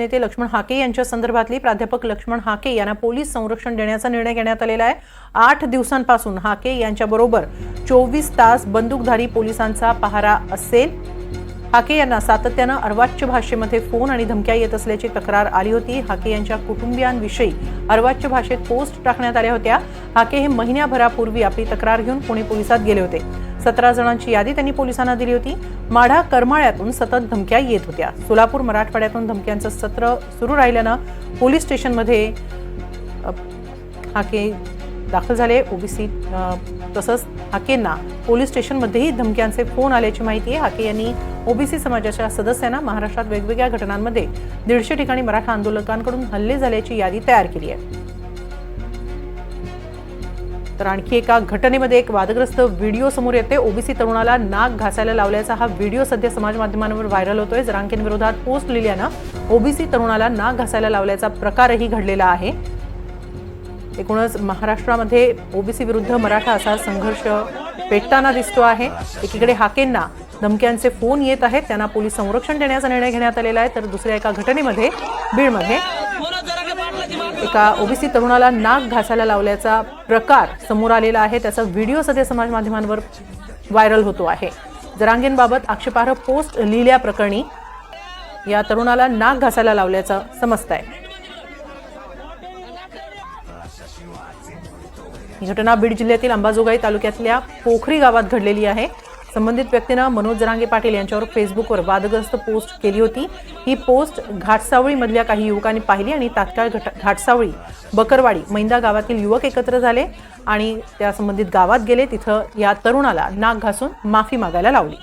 नेते लक्ष्मण हाके यांच्या संदर्भातली प्राध्यापक लक्ष्मण हाके यांना पोलीस संरक्षण देण्याचा निर्णय घेण्यात आलेला आहे. आठ दिवसांपासून हाके यांच्याबरोबर चोवीस तास बंदूकधारी पोलिसांचा पहारा असेल. हाके यांना सातत्यानं अर्वाच्य भाषेमध्ये फोन आणि धमक्या येत असल्याची तक्रार आली होती. हाके यांच्या कुटुंबियांविषयी अर्वाच्य भाषेत पोस्ट टाकण्यात आल्या होत्या. हाके हे महिन्याभरापूर्वी आपली तक्रार घेऊन पुणे पोलिसात गेले होते. सतरा जणांची यादी त्यांनी पोलिसांना दिली होती. माढा करमाळ्यातून सतत धमक्या येत होत्या. सोलापूर मराठवाड्यातून धमक्यांचं सत्र सुरू राहिल्यानं पोलीस स्टेशनमध्ये हाके दाखल झाले. ओबीसी तसंच हाकेंना पोलीस स्टेशनमध्येही धमक्यांचे फोन आल्याची माहिती आहे. हाके यांनी ओबीसी समाजाच्या सदस्यांना महाराष्ट्रात वेगवेगळ्या घटनांमध्ये दीडशे ठिकाणी मराठा आंदोलकांकडून हल्ले झाल्याची यादी तयार केली आहे. तर आणखी एका घटनेमध्ये एक वादग्रस्त व्हिडिओ समोर येते. ओबीसी तरुणाला नाक घासायला लावल्याचा हा व्हिडिओ सध्या समाज माध्यमांवर व्हायरल होतोय. जरांकेंविरोधात पोस्ट लिहिल्यानं ओबीसी तरुणाला नाक घासायला लावल्याचा प्रकारही घडलेला आहे. एकूणच महाराष्ट्रामध्ये ओबीसी विरुद्ध मराठा असा संघर्ष पेटताना दिसतो आहे. एकीकडे हाकेंना धमक्यांचे फोन येत आहेत. त्यांना पोलीस संरक्षण देण्याचा निर्णय घेण्यात आलेला आहे. तर दुसऱ्या एका घटनेमध्ये बीडमध्ये एका ओबीसी तरुणाला नाक घासायला लावल्याचा प्रकार समोर आलेला आहे. त्याचा व्हिडिओ सध्या समाज माध्यमांवर व्हायरल होतो आहे. जरांगेंबाबत आक्षेपार्ह पोस्ट लिहिल्याप्रकरणी या तरुणाला नाक घासायला लावल्याचं समजत आहे. ही घटना बीड जिल्ह्यातील अंबाजोगाई तालुक्यातल्या पोखरी गावात घडलेली आहे. संबंधित व्यक्तीनं मनोज जरांगे पाटील यांच्यावर फेसबुकवर वादग्रस्त पोस्ट केली होती. ही पोस्ट घाटसावळीमधल्या काही युवकांनी पाहिली आणि तात्काळ घट घाटसावळी बकरवाडी मैंदा गावातील युवक एकत्र झाले आणि त्या संबंधित गावात गेले. तिथं या तरुणाला नाक घासून माफी मागायला लावली.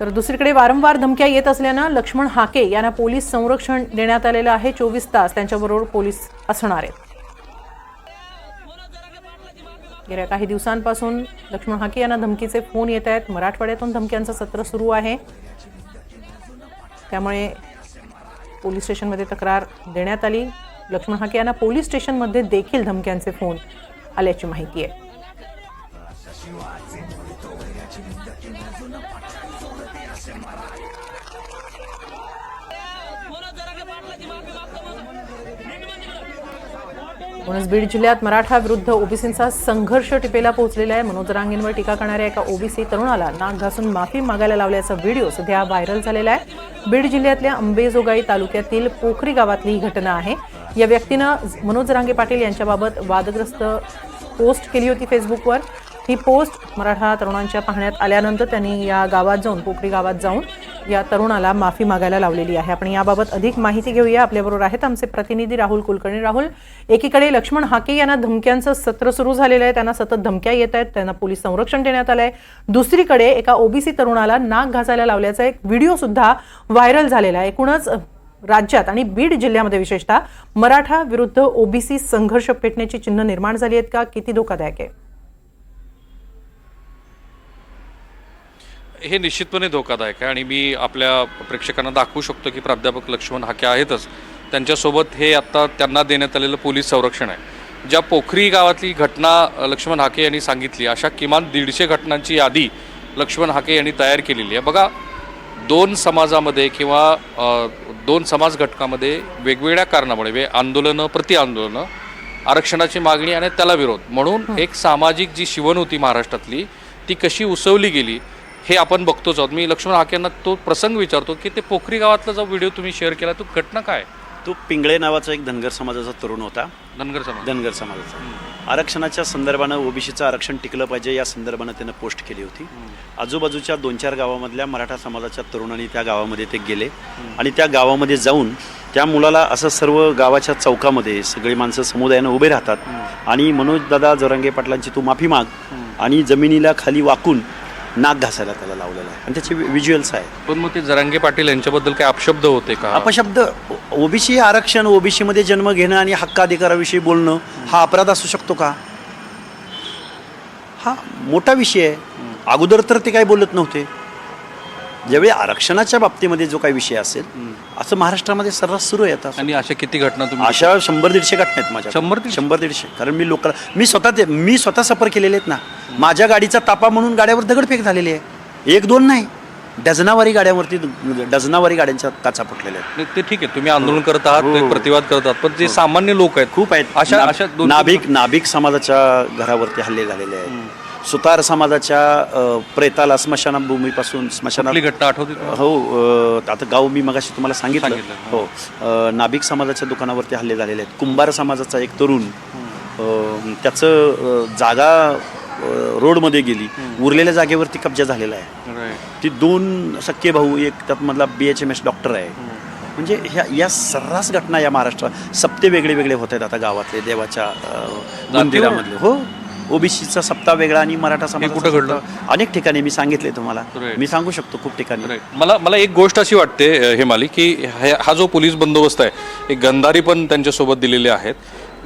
तर दुसरीकडे वारंवार धमक्या येत असल्यानं लक्ष्मण हाके यांना पोलीस संरक्षण देण्यात आलेलं आहे. चोवीस तास त्यांच्याबरोबर पोलीस असणार आहेत. गेल्या काही दिवसांपासून लक्ष्मण हाके यांना धमकीचे फोन येत आहेत. मराठवाड्यातून धमक्यांचं सत्र सुरू आहे. त्यामुळे पोलीस स्टेशनमध्ये तक्रार देण्यात आली. लक्ष्मण हाके यांना पोलीस स्टेशनमध्ये देखील धमक्यांचे फोन आल्याची माहिती आहे. म्हणूनच बीड जिल्ह्यात मराठा विरुद्ध ओबीसींचा संघर्ष टिपेला पोहोचलेला आहे. मनोज रांगेंवर टीका करणाऱ्या एका ओबीसी तरुणाला नाक घासून माफी मागायला लावल्याचा व्हिडिओ सध्या व्हायरल झालेला आहे. बीड जिल्ह्यातल्या अंबेजोगाई तालुक्यातील पोखरी गावातली ही घटना आहे. या व्यक्तीनं मनोज रांगे पाटील यांच्याबाबत वादग्रस्त पोस्ट केली होती फेसबुकवर. ही पोस्ट मराठा तरुणांच्या पाहण्यात आल्यानंतर त्यांनी या गावात जाऊन पोखरी गावात जाऊन या तरुणाला माफी मागायला लावलेली आहे. आपण याबाबत अधिक माहिती घेऊया. आपल्याबरोबर आहेत आमचे प्रतिनिधी राहुल कुलकर्णी. राहुल एकीकडे लक्ष्मण हाके यांना धमक्यांचं सत्र सुरू झालेलं आहे. त्यांना सतत धमक्या येत आहेत. त्यांना पोलीस संरक्षण देण्यात आलं आहे दुसरीकडे एका ओबीसी तरुणाला नाक घासायला लावल्याचा एक व्हिडिओ सुद्धा व्हायरल झालेला आहे. एकूणच राज्यात आणि बीड जिल्ह्यामध्ये विशेषतः मराठा विरुद्ध ओबीसी संघर्ष पेटण्याची चिन्ह निर्माण झाली आहेत का? किती धोकादायक आहे? हे निश्चितपणे धोकादायक आहे आणि मी आपल्या प्रेक्षकांना दाखवू शकतो की प्राध्यापक लक्ष्मण हाके आहेतच. त्यांच्यासोबत हे आत्ता त्यांना देण्यात आलेलं पोलीस संरक्षण आहे. ज्या पोखरी गावातली घटना लक्ष्मण हाके यांनी सांगितली अशा किमान दीडशे घटनांची यादी लक्ष्मण हाके यांनी तयार केलेली आहे. बघा दोन समाजामध्ये किंवा दोन समाज घटकामध्ये वेगवेगळ्या कारणामुळे वे आंदोलनं प्रति आंदोलनं आरक्षणाची मागणी आणि त्याला विरोध. म्हणून एक सामाजिक जी शिवण होती महाराष्ट्रातली ती कशी उसवली गेली हे आपण बघतोच आहोत. मी लक्ष्मण हाकेंना तो प्रसंग विचारतो की ते पोखरी गावातला जो व्हिडिओ तुम्ही शेअर केला तो घटना काय? तो पिंगळे नावाचा एक धनगर समाजाचा तरुण होता. धनगर समाज. धनगर समाजाचा. आरक्षणाच्या संदर्भानं ओबीसीचं आरक्षण टिकलं पाहिजे या संदर्भानं त्यानं पोस्ट केली होती. आजूबाजूच्या दोन चार गावामधल्या मराठा समाजाच्या तरुणांनी त्या गावामध्ये ते गेले. आणि त्या गावामध्ये जाऊन त्या मुलाला असं सर्व गावाच्या चौकामध्ये सगळी माणसं समुदायानं उभे राहतात. आणि मनोज दादा जोरांगे पाटलांची तू माफी माग. आणि जमिनीला खाली वाकून नाक घासायला त्याला लावलेला आहे. आणि त्याचे व्हिज्युअल्स आहे पण मग ते जरांगे पाटील यांच्याबद्दल काय अपशब्द होते का? अपशब्द? ओबीसी आरक्षण ओबीसी मध्ये जन्म घेणं आणि हक्काधिकाराविषयी बोलणं हा अपराध असू शकतो का? हा मोठा विषय आहे. अगोदर तर ते काही बोलत नव्हते. ज्यावेळी आरक्षणाच्या बाबतीमध्ये जो काही विषय असेल असं महाराष्ट्रामध्ये सर्रास सुरू आता. आणि अशा किती घटना तुम्ही अशा शंभर दीडशे घटना आहेत माझ्या शंभर? शंभर दीडशे. कारण मी लोकांना मी स्वतः ते मी स्वतः सफर केलेले आहेत ना. माझ्या गाडीचा तापा म्हणून गाड्यावर दगडफेक झालेली आहे. एक दोन नाही. डझनावारी गाड्यांवरती डझनावारी गाड्यांच्या काचा फुटलेल्या आहेत. ते ठीक आहे. तुम्ही आंदोलन करत आहात हो. एक प्रतिवाद करत आहात पण जे सामान्य लोक आहेत खूप आहेत. अशा अशा नाभिक नाभिक समाजाच्या घरावरती हल्ले झालेले आहेत. सुतार समाजाच्या प्रेताला स्मशानभूमीपासून स्मशाना कुठली घटना आठवते? हो आता गाव मी मगाशी तुम्हाला सांगितलं. हो. नाभिक समाजाच्या दुकानावरती हल्ले झालेले आहेत. कुंभार समाजाचा एक तरुण त्याचं जागा रोडमध्ये गेली. उरलेल्या जागेवरती कब्जा झालेला आहे. ती दोन सख्खे भाऊ एक त्यात मधला B H M S doctor आहे म्हणजे ह्या या सर्रास घटना या महाराष्ट्रात सप्ते वेगळे वेगळे होत आहेत आता गावातले देवाच्या मंदिरामधले. हो. ओबीसीचा सप्ताह वेगळा आणि मराठा समाज कुठं घडलं? अनेक ठिकाणी मी सांगितले तुम्हाला. मी सांगू शकतो खूप ठिकाणी. मला मला एक गोष्ट अशी वाटते अ, हेमाली की हे- हा जो पोलीस बंदोबस्त आहे एक गंधारी पण त्यांच्यासोबत दिलेले आहेत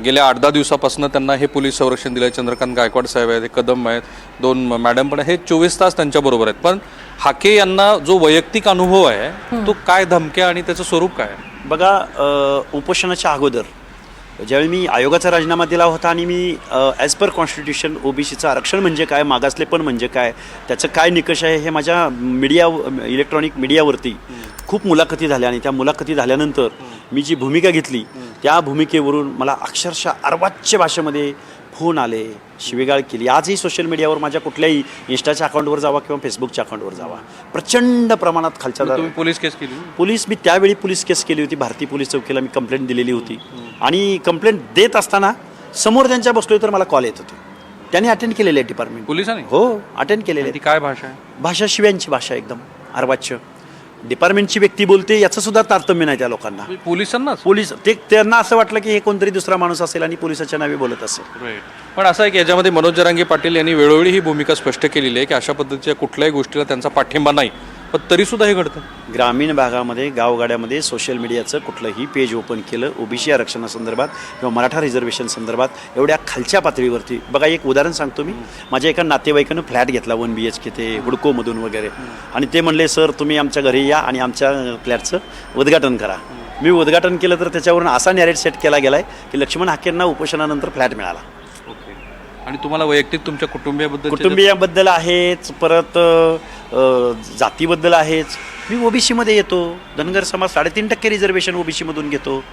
गेल्या आठ दहा दिवसापासून त्यांना हे पोलीस संरक्षण दिलं आहे चंद्रकांत गायकवाड साहेब आहेत हे कदम आहेत दोन मॅडम पण. हे चोवीस तास त्यांच्याबरोबर आहेत पण हाके यांना जो वैयक्तिक अनुभव आहे तो काय धमक्या आणि त्याचं स्वरूप काय? बघा अ, उपोषणाच्या अगोदर ज्यावेळी मी आयोगाचा राजीनामा दिला होता आणि मी ॲज पर कॉन्स्टिट्यूशन ओबीसीचं आरक्षण म्हणजे काय मागासलेपण म्हणजे काय त्याचं काय निकष आहे हे माझ्या मीडिया इलेक्ट्रॉनिक मीडियावरती खूप मुलाखती झाल्या आणि त्या मुलाखती झाल्यानंतर मी जी भूमिका घेतली त्या भूमिकेवरून मला अक्षरशः अर्वाच्य भाषेमध्ये फोन आले शिवेगाळ केली. आजही सोशल मीडियावर माझ्या कुठल्याही इंस्टाच्या अकाउंटवर जावा किंवा फेसबुकच्या अकाउंटवर जावा. प्रचंड प्रमाणात खालच्या पोलीस केस केली पोलीस मी त्यावेळी पोलीस केस केली होती. भारतीय पोलीस चौकीला मी कंप्लेंट दिलेली होती. आणि कंप्लेंट देत असताना समोर त्यांच्या बसलोय तर मला कॉल येत होते. त्यांनी अटेंड केलेले आहे डिपार्टमेंट पोलिसांनी? हो अटेंड केलेले ती काय भाषा आहे? भाषा शिव्यांची भाषा एकदम अर्वाच्य. डिपार्टमेंटची व्यक्ती बोलते याचं सुद्धा तारतम्य नाही त्या लोकांना. पोलिसांनाच? पोलीस ते त्यांना असं वाटलं की हे कोणतरी दुसरा माणूस असेल आणि पोलिसाच्या नावे बोलत असेल. पण असं आहे की याच्यामध्ये मनोज जरांगे पाटील यांनी वेळोवेळी ही भूमिका स्पष्ट केलेली आहे की अशा पद्धतीच्या कुठल्याही गोष्टीला त्यांचा पाठिंबा नाही. पण तरीसुद्धा हे घडतं. ग्रामीण भागामध्ये गावगाड्यामध्ये सोशल मीडियाचं कुठलंही पेज ओपन केलं ओबीसी आरक्षणासंदर्भात किंवा मराठा रिझर्वेशन संदर्भात एवढ्या खालच्या पातळीवरती. बघा एक उदाहरण सांगतो मी. माझ्या एका नातेवाईकानं फ्लॅट घेतला वन बी एच के ते हुडकोमधून वगैरे. आणि ते म्हणले सर तुम्ही आमच्या घरी या आणि आमच्या फ्लॅटचं उद्घाटन करा. मी उद्घाटन केलं तर त्याच्यावरून असा नॅरेट सेट केला गेलाय की लक्ष्मण हाकेंना उपोषणानंतर फ्लॅट मिळाला. आणि तुम्हाला वैयक्तिक तुमच्या कुटुंबियाबद्दल कुटुंबियाबद्दल आहेच परत अ, जातीबद्दल आहेच. मी ओबीसीमध्ये येतो. धनगर समाज साडेतीन टक्के रिझर्वेशन ओबीसीमधून घेतो.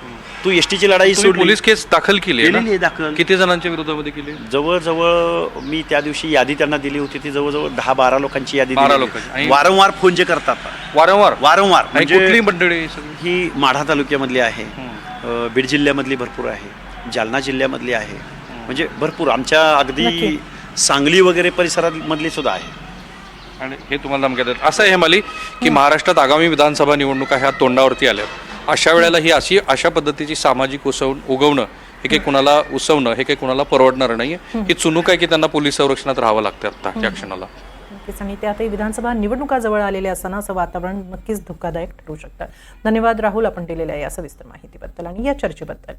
तू एस टीची लढाई सोडली. पोलीस केस दाखल केली आहे केलेली आहे ना? दाखल. किती जणांच्या विरोधामध्ये केली जवळजवळ मी त्या दिवशी यादी त्यांना दिली होती. ती जवळजवळ दहा बारा लोकांची यादी बारा दिलेली लोकांची. आणि- वारंवार फोन जे करतात. वारंवार? वारंवार. आणि कुठली म्हणजे मंडळी ही सगळी? ही माढा तालुक्यामधली आहे. अ, बीड जिल्ह्यामधली भरपूर आहे. जालना जिल्ह्यामधली आहे. म्हणजे भरपूर आमच्या अगदी सांगली वगैरे परिसरामधली सुद्धा आहे. आणि हे तुम्हाला धमक्या देतात. असं आहे हेमाली की महाराष्ट्रात आगामी विधानसभा निवडणुका ह्या तोंडावरती आल्या अशा वेळेला ही अशी अशा पद्धतीची सामाजिक उसवून उगवणं हे काही कुणाला उसवणं हे काही कुणाला परवडणार नाहीये. ही चुनूक आहे की त्यांना पोलीस संरक्षणात राहावं लागतं आता त्या क्षणाला. नक्कीच. आणि त्यातही विधानसभा निवडणुका जवळ आलेल्या असताना असं वातावरण नक्कीच धोकादायक ठरू शकतं. धन्यवाद राहुल आपण दिलेल्या या सविस्तर माहितीबद्दल आणि या चर्चेबद्दल.